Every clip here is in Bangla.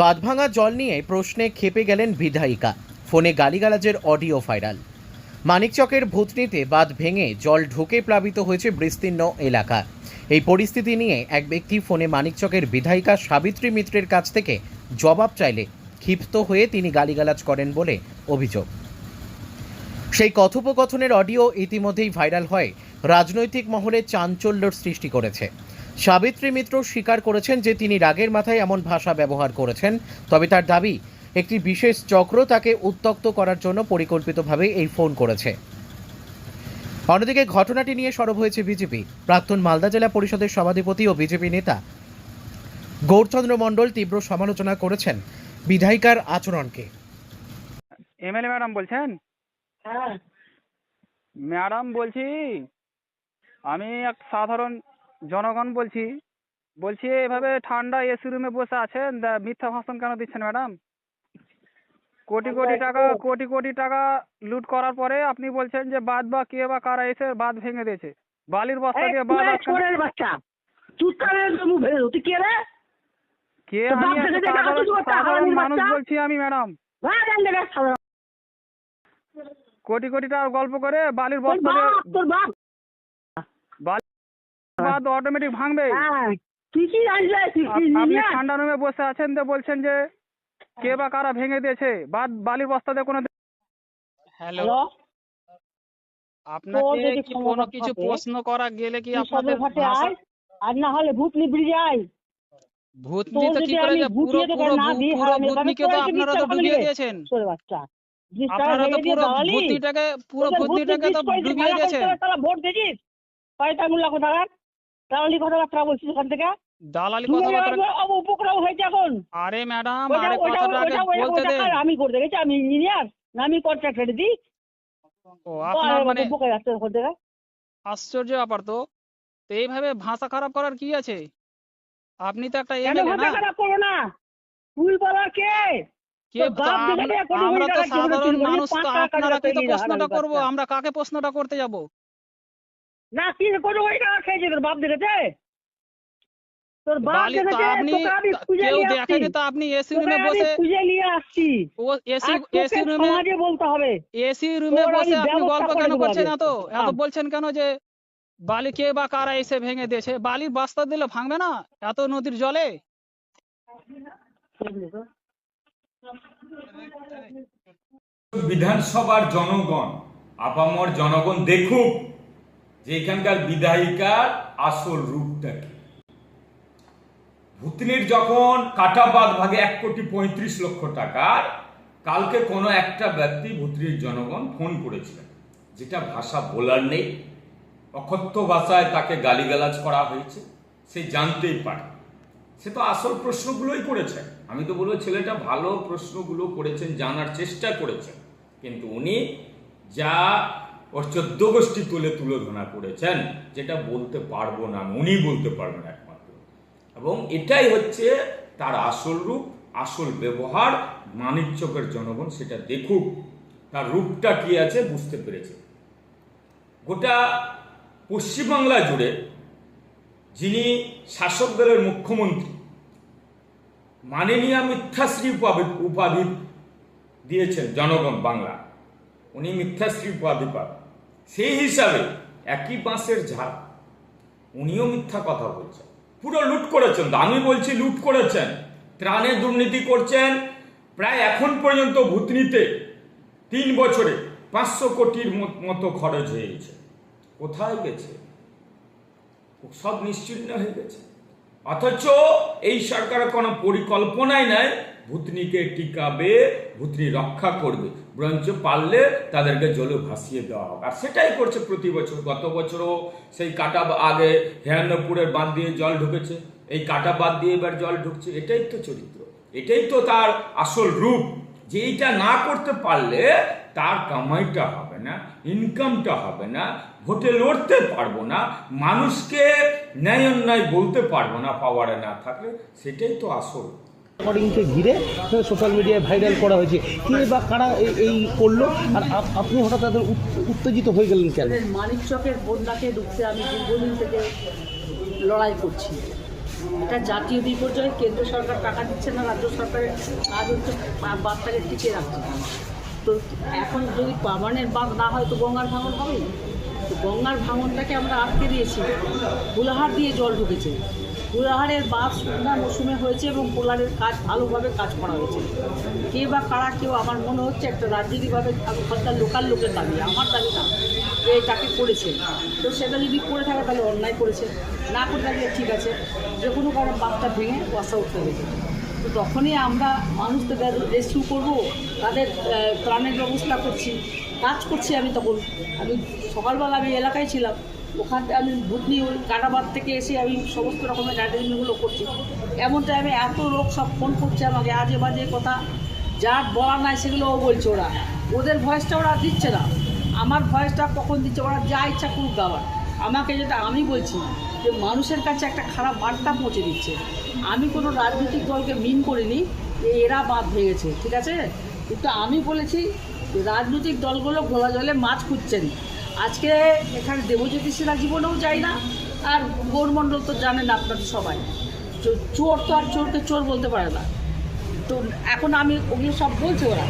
বাঁধভাঙা জল নিয়ে প্রশ্নে খেপে গেলেন বিধায়িকা। ফোনে গালিগালাজের অডিও ভাইরাল। মানিকচকের ভূতনিতে বাঁধ ভেঙে জল ঢুকে প্লাবিত হয়েছে বিস্তীর্ণ এলাকা। এই পরিস্থিতি নিয়ে এক ব্যক্তি ফোনে মানিকচকের বিধায়িকা সাবিত্রী মিত্রের কাছ থেকে জবাব চাইলে ক্ষিপ্ত হয়ে তিনি গালিগালাজ করেন বলে অভিযোগ। সেই কথোপকথনের অডিও ইতিমধ্যেই ভাইরাল হয়। রাজনৈতিক মহলে চাঞ্চল্যর সৃষ্টি করেছে। সাবিত্রী মিত্র স্বীকার করেছেন যে তিনি রাগের মাথায় এমন ভাষা ব্যবহার করেছেন তবে তার দাবি একটি বিশেষ চক্র তাকে উত্তক্ত করার জন্য পরিকল্পিতভাবে এই ফোন করেছে। অন্যদিকে ঘটনাটি নিয়ে সরব হয়েছে বিজেপি। প্রাক্তন মালদা জেলা পরিষদের সভাধিপতি ও বিজেপি নেতা গৌরচন্দ্র মণ্ডল তীব্র সমালোচনা করেছেন বিধায়িকার আচরণকে। এমএলএ ম্যাডাম বলছেন? হ্যাঁ। ম্যাডাম বলছি আমি এক সাধারণ জনগণ বলছি বলছি এভাবে ঠান্ডা এসি রুমে বসে আছেন মিথ্যা ভাষণ কেন দিচ্ছেন ম্যাডাম? কোটি কোটি টাকা কোটি কোটি টাকা লুট করার পরে আপনি বলছেন যে বাদ বা কে বা কারা এসে বাদ ভেঙে দিয়েছে। বালির বস্তা দিয়ে বাদ কুড়ে বাচ্চা। তুই মুখ ভেঙে তুই কে রে? কে আমি সাধারণ মানুষ বলছি আমি ম্যাডাম। কোটি কোটি টাকা গল্প করে বালির বস্তা দিয়ে বাদ অটোমেটিক ভাঙবে। হ্যাঁ তুই কি জানিস রে? কি আপনি নিয়ে? ঠান্ডা রুমে বসে আছেন তো বলছেন যে কে বা কারা ভেঙে দিয়েছে? বাদ বালির বস্তাতে কোনো হ্যালো। আপনাকে কি কোনো কিছু প্রশ্ন করা গেলে কি আপনাদের ভাষা আয় আর না হলে ভূতনি ব্রিজে আয়। ভূতনি তো কি করে যে পুরো পুরো পুরো ভূতনিকে তো আপনারা তো ডুবিয়ে দিয়েছেন। বাচ্চা আপনারা তো পুরো। ভূতনিটাকে পুরো ভূতনিটাকে তো ডুবিয়ে দিয়েছেন। ভোট দিয়েছিস কয়টা মূল্য কোথাকার? দালালি কথাবার্তা বলছিস ওখান থেকে? দালালি তুমি কথাবার্তা উপক্রম হয়েছে এখন। আরে ম্যাডাম আরে কথাটা আগে বলতে কার? আমি করতে গেছি আমি ইঞ্জিনিয়ার না আমি কন্ট্রাক্টর দিই ও আপনার মানে উপকার যাচ্ছে ওখান থেকে। আশ্চর্য ব্যাপার তো। তো এইভাবে ভাষা খারাপ করার কি আছে? আপনি তো একটা এমএলএ ভাষা খারাপ করব না? তুই বলা কে? কে দে, আমরা তো সাধারণ মানুষ তো আপনারা কি প্রশ্নটা করব আমরা কাকে প্রশ্নটা করতে যাব? না কি খেয়েছে তোর বাপ দেখেছে? তোর বাপ তো দেখেছে? আপনি তা- কেউ দেখেনি তো আপনি এসি রুমে বসে খুঁজে নিয়ে আসছি। ও এসি এসি রুমে সমাজে বলতে হবে। এসি রুমে বসে আপনি গল্প কেন করছেন আগে। এত? এত। বলছেন কেন যে বালি কে বা কারা এসে ভেঙে দিয়েছে? বালির বস্তা দিলে ভাঙবে না? এত নদীর জলে? বিধানসভার জনগণ আপামর জনগণ দেখুক। যে এখানকার বিধায়িকার আসল রূপটা কি? ভূতনির যখন কাটাবাদ ভাগে এক কোটি পঁয়ত্রিশ লক্ষ টাকার, কালকে কোনো একটা ব্যক্তি ভূতনির জনগণ ফোন করেছিলেন যেটা ভাষা বলার নেই। অকথ্য ভাষায় তাকে গালিগালাজ করা হয়েছে, সে জানতেই পারে। সে তো আসল প্রশ্নগুলোই করেছেন আমি তো বলব, ছেলেটা ভালো প্রশ্নগুলো করেছেন, জানার চেষ্টা করেছেন কিন্তু উনি যা ওর চোদ্দ গোষ্ঠী তুলে তুলোধনা করেছেন, যেটা বলতে পারব না উনি বলতে পারবেন একমাত্র। এবং এটাই হচ্ছে তার আসল রূপ, আসল ব্যবহার, মানিকচকের জনগণ সেটা দেখুক, তার রূপটা কি আছে বুঝতে পেরেছে। গোটা পশ্চিমবাংলা জুড়ে যিনি শাসক দলের মুখ্যমন্ত্রী, মাননীয় মিথ্যাশ্রী উপাধি- উপাধি দিয়েছেন জনগণ বাংলা, উনি মিথ্যাশ্রী উপাধি পান। সেই হিসাবে একই বাঁশের ঝাড়। উনিও মিথ্যা কথা বলছেন। পুরো লুট করেছেন আমি বলছি লুট করেছেন। ত্রাণে দুর্নীতি করছেন। প্রায় এখন পর্যন্ত ভূতনিতে তিন বছরে পাঁচশো কোটির মতো খরচ হয়েছে। কোথায় গেছে? সব নিশ্চিন্ন হয়ে গেছে। অথচ এই সরকারের কোনো পরিকল্পনাই নাই, ভূতনিকে টিকাবে, ভূতনি রক্ষা করবে। বরঞ্চ পারলে তাদেরকে জলে ভাসিয়ে দেওয়া হোক। আর সেটাই করছে প্রতি বছর। গত বছরও সেই কাটা আগে হেয়ান্নপুরের বাঁধ দিয়ে জল ঢুকেছে। এই কাটা বাদ দিয়ে এবার জল ঢুকছে। এটাই তো চরিত্র। এটাই তো তার আসল রূপ। যে এইটা না করতে পারলে তার কামাইটা হবে না ইনকামটা হবে না, ভোটে লড়তে পারব না, মানুষকে ন্যায় অন্যায় বলতে পারব না পাওয়ারে না থাকলে, সেটাই তো আসল। রেকর্ডিংকে ঘিরে সোশ্যাল মিডিয়ায় ভাইরাল করা হয়েছে। কে বা কারা এই- করল? আর আপনি হঠাৎ তাদের উত্তেজিত হয়ে গেলেন কেন? মানিক চকের বন্যাকে ঢুকতে আমি দীর্ঘদিন থেকে লড়াই করছি। এটা জাতীয় বিপর্যয় কেন্দ্র সরকার টাকা দিচ্ছে না, রাজ্য সরকারের কাজ হচ্ছে বা- বাঁধটাকে টিকিয়ে রাখছে। তো এখন যদি পার্মানেন্ট বাঁধ না হয়, তো গঙ্গার ভাঙন হবেই। তো গঙ্গার ভাঙনটাকে আমরা আটকে দিয়েছি। গোলাহাট দিয়ে জল ঢুকেছে। গোলাহাটের বাঁধ শুকনা মৌসুমে হয়েছে এবং পোলারের কাজ ভালোভাবে কাজ করা হয়েছে। কে বা কারা কেউ আমার মনে হচ্ছে একটা রাজনীতিভাবে ওখানকার লোকাল লোকের দাবি আমার দাবি না যে এটাকে করেছে। তো সেটা যদি করে থাকে তাহলে অন্যায় করেছে না করে থাকলে ঠিক আছে যে কোনো কারণে বাঁধটা ভেঙে বসা উঠতে হবে তো তখনই আমরা মানুষদের রেস্কিউ করব তাদের আহ, ত্রাণের ব্যবস্থা করছি কাজ করছি আমি তখন। আমি সকালবেলা আমি এলাকায় ছিলাম ওখান থেকে আমি ওই কাটাবাদ থেকে এসে আমি সমস্ত রকমের অ্যাটেন্ডগুলো করছি। এমন টাইমে এত লোক সব ফোন করছে আমাকে, আজে বাজে কথা। যার বলার নাই সেগুলোও বলছে ওরা। ওদের ভয়েসটা ওরা দিচ্ছে না। আমার ভয়েসটা কখন দিচ্ছে? ওরা যা ইচ্ছা করুক গাওয়ার আমাকে যেটা আমি বলছি যে মানুষের কাছে একটা খারাপ বার্তা পৌঁছে দিচ্ছে। আমি কোনো রাজনৈতিক দলকে মিন করিনি যে এরা বাদ ভেঙেছে ঠিক আছে? কিন্তু আমি বলেছি রাজনৈতিক দলগুলো ঘোলা জলে মাছ খুঁজছেন। আজকে এখানে দেবজ্যোতি সিনহা জীবনেও যায় না আর গৌরমণ্ডল তো জানেন আপনারা সবাই। চোর তো আর চোরকে চোর বলতে পারে না। তো এখন আমি ওগুলো সব বলছে ওরা।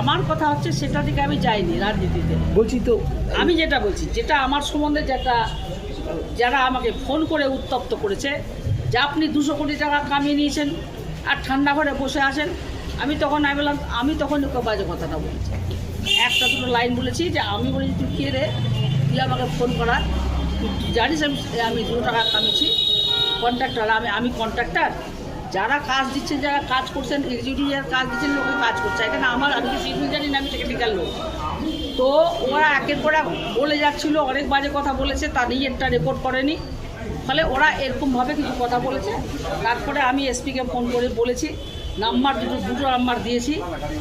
আমার কথা হচ্ছে সেটা থেকে আমি যাইনি রাজনীতিতে। বলছি তো আমি যেটা বলছি যেটা আমার সম্বন্ধে যেটা যারা আমাকে ফোন করে উত্তপ্ত করেছে যে আপনি দুশো কোটি টাকা কামিয়ে নিয়েছেন আর ঠান্ডা ঘরে বসে আছেন আমি তখন আমি বললাম আমি তখন বাজে কথাটা বলেছি। একটা দুটো লাইন বলেছি যে আমি বলেছি তুই কে রে? তুই আমাকে ফোন করার জানিস আমি আমি দুশো টাকা কামিয়েছি। কন্ট্রাক্টার আমি আমি কন্ট্রাক্টার যারা কাজ দিচ্ছেন যারা কাজ করছেন এক্সিকিউটিভ যারা কাজ দিচ্ছেন, লোকে কাজ করছে। এখানে আমার, আমি কি সিভিল জানি না, আমি টেকনিক্যাল লোক। তো ওরা একের পর বলে যাচ্ছিল, অনেক বাজে কথা বলেছে, তা নিজেরটা রেকর্ড করেনি। ফলে ওরা এরকমভাবে কিছু কথা বলেছে। তারপরে আমি এসপিকে ফোন করে বলেছি নাম্বার দুটো দুটো নাম্বার দিয়েছি।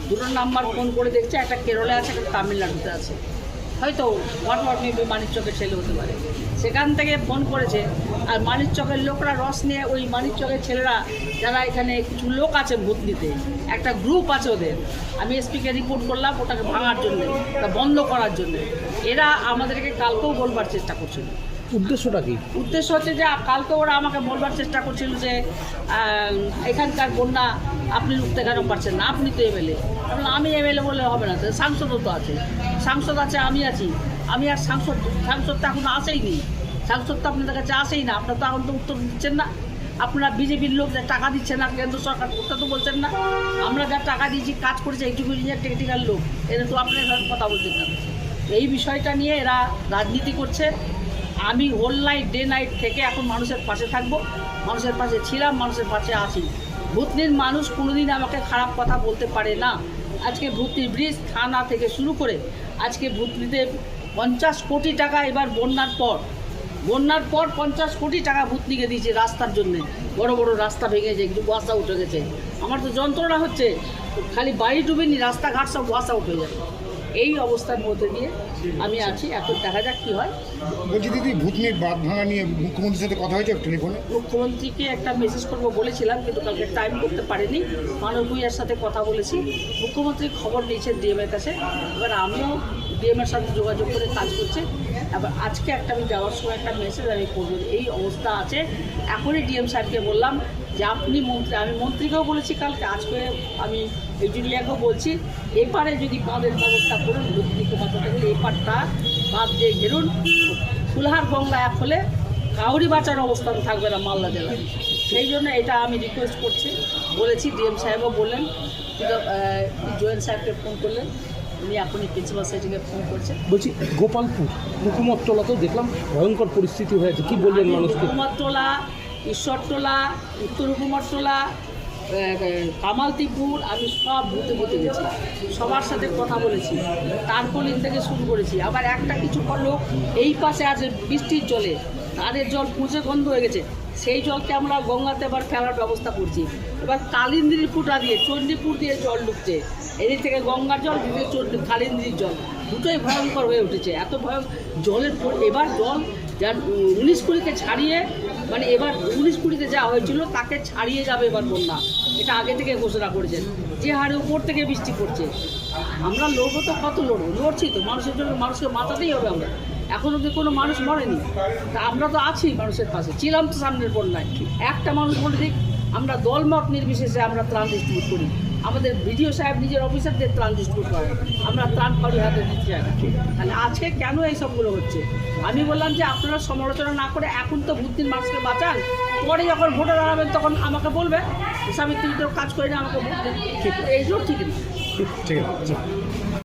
দুটো নাম্বার ফোন করে দেখছে, একটা কেরলে আছে, একটা তামিলনাড়ুতে আছে। হয়তো হোয়াট হোয়াট মেবি মানিকচকের ছেলে হতে পারে। সেখান থেকে ফোন করেছে, আর মানিকচকের লোকরা রস নিয়ে ওই মানিকচকের ছেলেরা, যারা এখানে কিছু লোক আছে ভূতনিতে একটা গ্রুপ আছে ওদের। আমি এসপিকে রিপোর্ট করলাম, ওটাকে ভাঙার জন্য ওটা বন্ধ করার জন্য। এরা আমাদেরকে কালকেও বলবার চেষ্টা করছিল। উদ্দেশ্যটা কি? উদ্দেশ্য হচ্ছে যে কালকে ওরা আমাকে বলবার চেষ্টা করছিল যে এখানকার বন্যা আপনি রুখতে কেন পারছেন না? আপনি তো এমএলএ আমি এমএলএ বলে হবে না সাংসদও তো আছে। সাংসদ আছে, আমি আছি। আমি আর সাংসদ সাংসদ তো এখন আসেই নি সাংসদ তো আপনাদের কাছে আসেই না। আপনার তো এখন তো উত্তর দিচ্ছেন না। আপনারা বিজেপির লোক যা টাকা দিচ্ছে না, কেন্দ্র সরকার ওটা তো বলছেন না। আমরা যা টাকা দিয়েছি, কাজ করেছে, এইটুকু ইঞ্জিনিয়ার টেকনিক্যাল লোক। এরা তো আপনার কথা বলছেন না। এই বিষয়টা নিয়ে এরা রাজনীতি করছে। আমি হোল নাইট ডে নাইট থেকে এখন মানুষের পাশে থাকব, মানুষের পাশে ছিলাম, মানুষের পাশে আছি। ভূতনির মানুষ কোনোদিন আমাকে খারাপ কথা বলতে পারে না। আজকে ভূতনি ব্রিজ থানা থেকে শুরু করে আজকে ভূতনিতে পঞ্চাশ কোটি টাকা এবার বন্যার পর। বন্যার পর পঞ্চাশ কোটি টাকা ভূতনিকে দিয়েছে রাস্তার জন্য। বড় বড় রাস্তা ভেঙে যে একটু বসা উঠে গেছে। আমার তো যন্ত্রণা হচ্ছে, খালি বাড়ি ডুবেনি, রাস্তাঘাট সব বসা উঠে যাবে এই অবস্থার মধ্যে দিয়ে আমি আছি। এখন দেখা যাক কী হয়। বলছি দিদি ভূতনির বাদ ভাঙা নিয়ে মুখ্যমন্ত্রীর সাথে কথা হয়েছে টেলিফোনে? মুখ্যমন্ত্রীকে একটা মেসেজ করব বলেছিলাম কিন্তু কালকে টাইম করতে পারিনি। মানব ভূঁইয়ার সাথে কথা বলেছি। মুখ্যমন্ত্রী খবর নিয়েছেন ডিএমের কাছে। এবার আমিও ডিএমের সাথে যোগাযোগ করে কাজ করছি। এবার আজকে একটা আমি যাওয়ার সময় একটা মেসেজ আমি করব এই অবস্থা আছে। এখনই ডিএম স্যারকে বললাম যে, আপনি মন্ত্রী আমি মন্ত্রীকেও বলেছি, কালকে আজকে আমি ইঞ্জিনিয়ারকেও বলছি, এপারে যদি বাঁধের ব্যবস্থা করুন ভূতনিকে বাঁচাতে গেলে এপারটা বাঁধ দিয়ে ঘেরুন। ফুলহার গঙ্গা এক হলে কাউরি বাঁচার অবস্থান থাকবে না মালদা জেলায়। সেই জন্য এটা আমি রিকোয়েস্ট করছি। বলেছি ডিএম সাহেবও বললেন জোয়েন সাহেবকে ফোন করলেন। উনি এখনই প্রিন্সিপাল সেটিংয়ে ফোন করছেন বলছি গোপালপুর হুকুমতলাতেও দেখলাম ভয়ঙ্কর পরিস্থিতি হয়েছে কি বললেন মানুষকে? হুকুমারটোলা ঈশ্বরটোলা উত্তর হুকুমারটোলা কামালতিপুর আমি সব বুথে বুথে গেছি। সবার সাথে কথা বলেছি। তারপলিন থেকে শুরু করেছি। আবার একটা কিছু লোক এই পাশে আছে বৃষ্টির জলে। তাদের জল পুঁছে গন্ধ হয়ে গেছে। সেই জলকে আমরা গঙ্গাতে এবার ফেলার ব্যবস্থা করছি। এবার কালিন্দির ফুটা দিয়ে চণ্ডীপুর দিয়ে জল ঢুকছে। এদিক থেকে গঙ্গার জল দিকে চণ্ডী কালিন্দির জল। দুটোই ভয়ঙ্কর হয়ে উঠেছে। এত ভয় জলের এবার জল যার উনিশ কুড়িকে ছাড়িয়ে মানে এবার উনিশ কুড়িতে যা হয়েছিল, তাকে ছাড়িয়ে যাবে এবার বন্যা। এটা আগে থেকে ঘোষণা করেছেন। যে হারে উপর থেকে বৃষ্টি পড়ছে। আমরা লড়বো তো কত লড়বো? লড়ছি তো। মানুষের জন্য মানুষকে বাঁচাতেই হবে আমরা। এখনও যে কোনো মানুষ মরেনি। তা আমরা তো আছি মানুষের পাশে। ছিলাম তো সামনের বন্যায় একটা মানুষ বলে দিক। আমরা দলমত নির্বিশেষে আমরা ত্রাণ ডিস্ট্রিবিউট করি। আমাদের ভিডিও সাহেব নিজের অফিসারদের ত্রাণ ডিস্ট্রিবিউট করে আমরা ত্রাণ কারোর হাতে দিতে চাই তাহলে আজকে কেন এই সবগুলো হচ্ছে? আমি বললাম যে আপনারা সমালোচনা না করে এখন তো বুদ্ধির মানুষকে বাঁচান পরে যখন ভোটে দাঁড়াবেন তখন আমাকে বলবে স্বামী তুমি তো কাজ করে না আমাকে ভোট এই জন্য ঠিক না। ঠিক আছে।